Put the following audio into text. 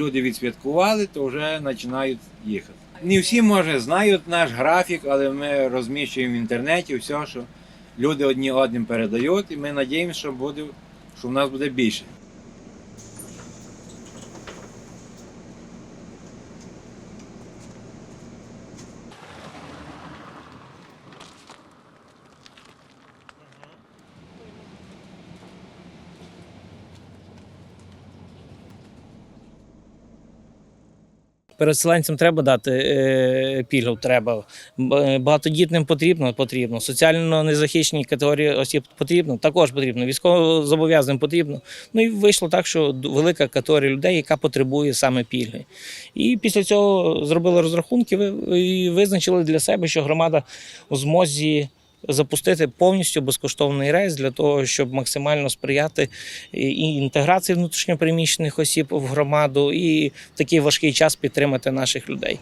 Люди відсвяткували, то вже починають їхати. Не всі, може, знають наш графік, але ми розміщуємо в інтернеті все, що люди одні одним передають, і ми сподіваємося, що буде, що в нас буде більше. Переселенцям треба дати е, пільгу, треба. Багатодітним потрібно, потрібно. Соціально незахищеній категорії осіб потрібно, також потрібно. Військовозобов'язаним потрібно. Ну і вийшло так, що велика категорія людей, яка потребує саме пільги. І після цього зробили розрахунки і визначили для себе, що громада у змозі. Запустити повністю безкоштовний рейс для того, щоб максимально сприяти і інтеграції внутрішньопереміщених осіб в громаду, і в такий важкий час підтримати наших людей.